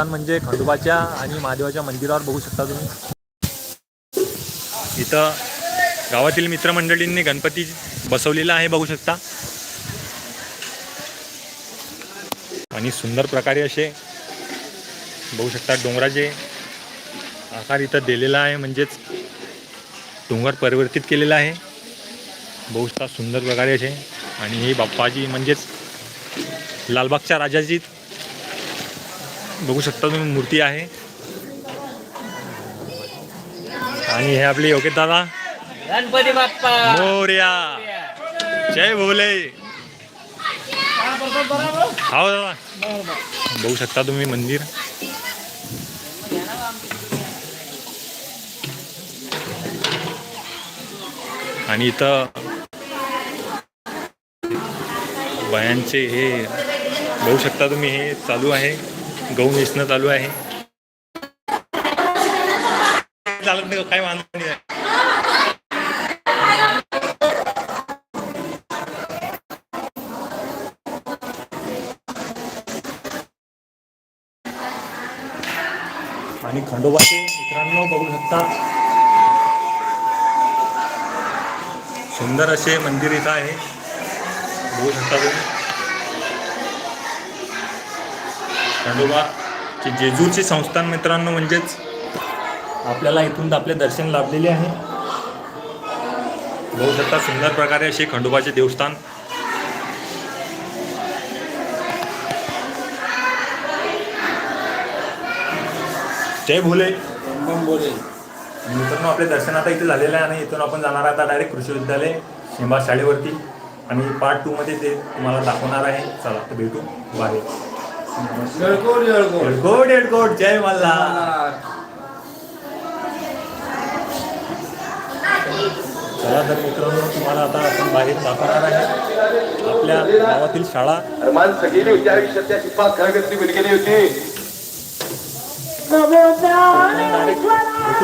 देवस्थान म्हणजे खंडोबाच्या आणि महादेवाच्या मंदिरावर बघू शकता तुम्ही. इथं गावातील मित्रमंडळींनी गणपती बसवलेला आहे बघू शकता. आणि सुंदर प्रकारे असे बघू शकता डोंगराचे आकार इथं दिलेला आहे म्हणजेच डोंगर परिवर्तित केलेला आहे. बघू शकता सुंदर प्रकारे असे. आणि ही बाप्पाजी म्हणजेच लालबागच्या राजाची बघू शकता तुम्ही मूर्ती आहे. आणि हे आपले योग्य दादा. गणपती बाप्पा. मोर्या. जय भोले. हो दादा. बघू शकता तुम्ही मंदिर. आणि इथं बायांचे हे बघू शकता तुम्ही हे चालू आहे. गहू नेसणं चालू आहे. चालत नाही काय वांधो नाही आणि खंडोबाचे मित्रांनो बघू शकता. सुंदर असे मंदिर इथं आहे. बघू शकता तुम्ही. खंडोबाचे जेजूरचे संस्थान मित्रांनो म्हणजेच आपल्याला इथून आपले दर्शन लाभलेले आहे. बघू शकता सुंदर प्रकारे असे खंडोबाचे देवस्थान. जय भोले. बोले मित्रांनो आपले दर्शन आता इथे झालेलं आहे आणि इथून आपण जाणार आता डायरेक्ट कृषी विद्यालय शिंबा शाळेवरती. आणि पार्ट टू मध्ये ते तुम्हाला दाखवणार आहे. चला भेटू बाहेर. येळकोट येळकोट. जय मल्हार. चला तर मित्रांनो तुम्हाला आता आपण बाहेर दाखवणार आहे. आपल्या गावातील शाळा. गेली होती. आयुष्यात गेली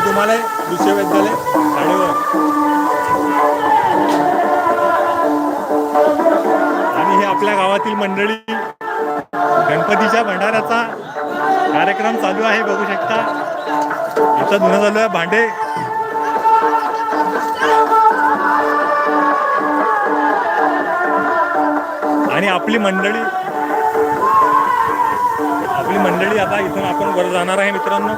तुम्हाला कृषी विद्यालय शाळेवर. आणि हे आपल्या गावातील मंडळी. गणपतीच्या भंडाऱ्याचा कार्यक्रम चालू आहे बघू शकता. इथं धुणं चालू आहे भांडे. आणि आपली मंडळी. आपली मंडळी आता इथून आपण वर जाणार आहे मित्रांनो.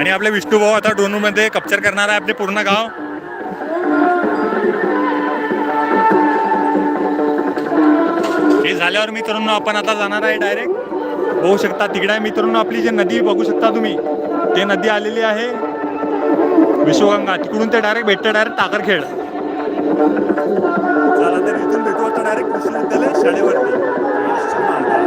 आणि आपले विष्णू भाऊ आता ड्रोनमध्ये करणार आहे आपले पूर्ण गाव. हे झाल्यावर मित्रांनो आपण आता जाणार आहे डायरेक्ट बघू शकता तिकडे मित्रांनो आपली जी नदी बघू शकता तुम्ही. ते नदी आलेली आहे विश्वगंगा तिकडून ते डायरेक्ट भेटतं डायरेक्ट टाकरखेड. चला तर इथून भेटू आता डायरेक्ट कृषी विद्यालय शाळेवरती.